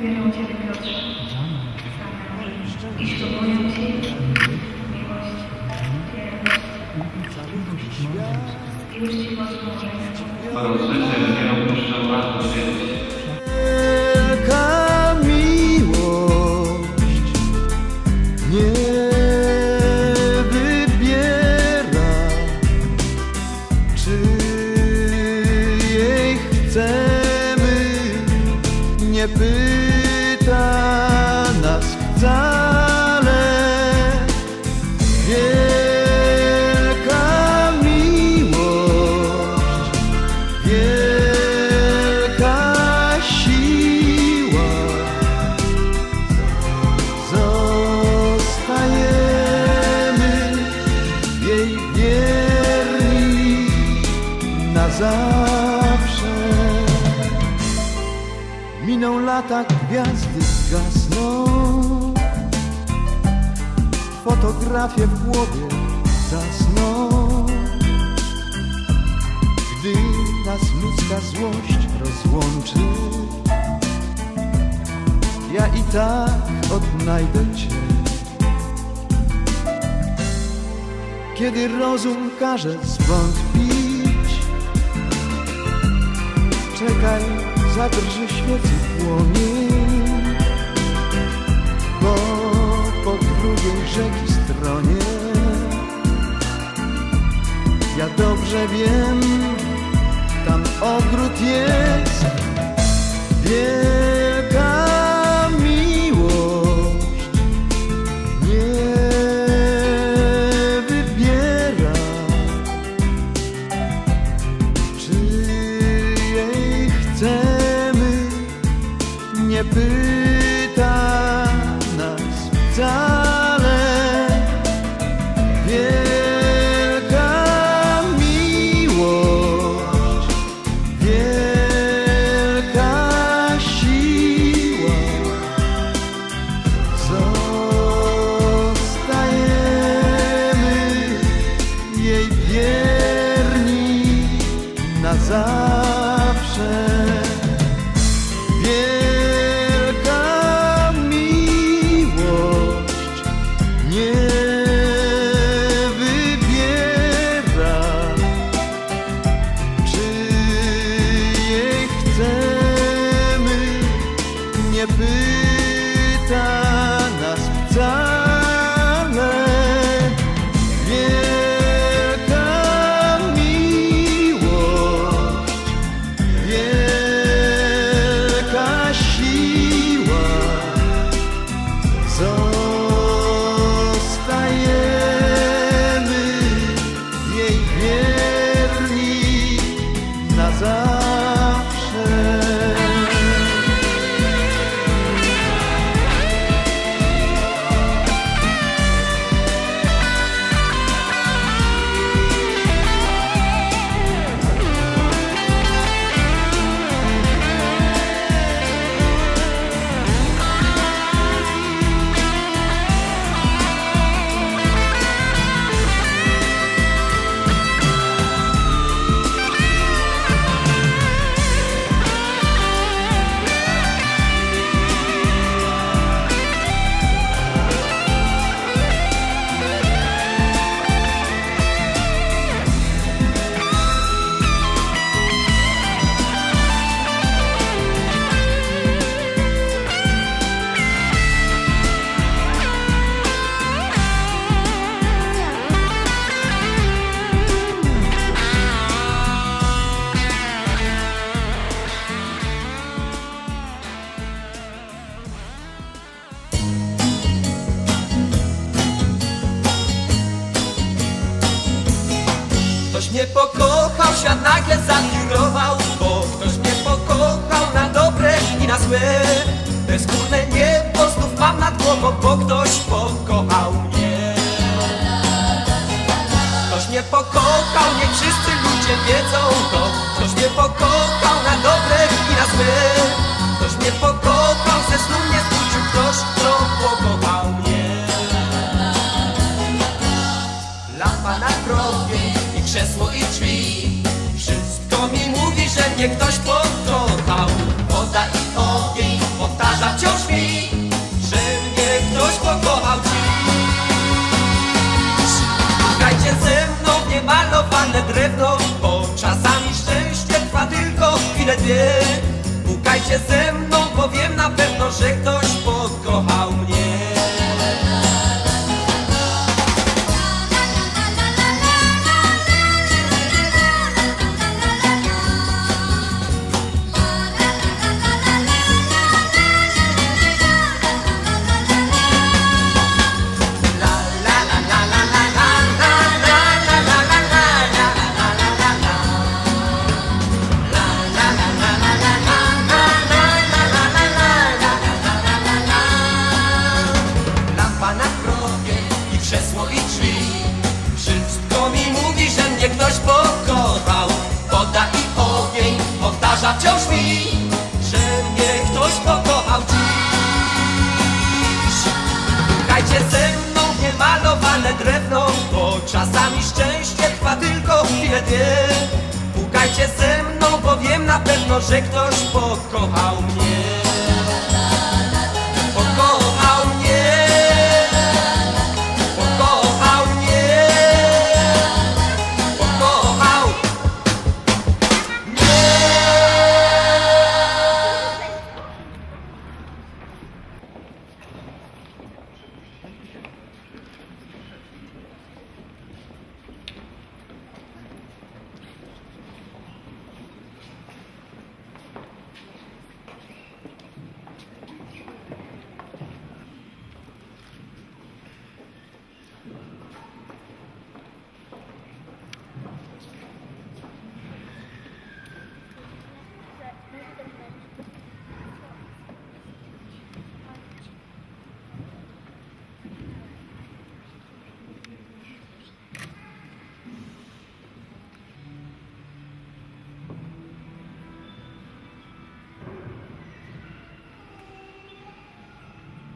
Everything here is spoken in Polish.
wierzę Ciebie Piotrze, i Ci miłość, wierność i uczciwość małżeńską. Rozrzeczę nie opuszczę Was do śmierci. Wielka miłość nie wybiera, czy jej chcemy, nie pyta zawsze. Miną lata, gwiazdy gasną Fotografie w głowie zasną. Gdy nas ludzka złość rozłączy, ja i tak odnajdę Cię. Kiedy rozum każe zwątpić, czekaj, zadrży świecy płomień, bo po drugiej rzeki stronie ja dobrze wiem, tam ogród jest. Wielka Ktoś mnie pokochał, świat nagle zawirował, bo ktoś mnie pokochał na dobre i na złe. Bezgórne niebo znów mam nad głową, bo ktoś pokochał mnie. Ktoś mnie pokochał, niech wszyscy ludzie wiedzą to. Ktoś mnie pokochał na dobre i na złe. Ktoś mnie pokochał, ze snu mnie krzesło i drzwi. Wszystko mi mówi, że mnie ktoś pokochał. Woda i ogień powtarza wciąż mi Że mnie ktoś pokochał. Dziś Szukajcie ze mną niemalowane drewno. Bo czasami szczęście trwa tylko chwilę dwie. Pukajcie ze mną, bo wiem na pewno, że ktoś czasami szczęście trwa tylko chwilę dwie. Pukajcie ze mną, bo wiem na pewno, że ktoś pokochał mnie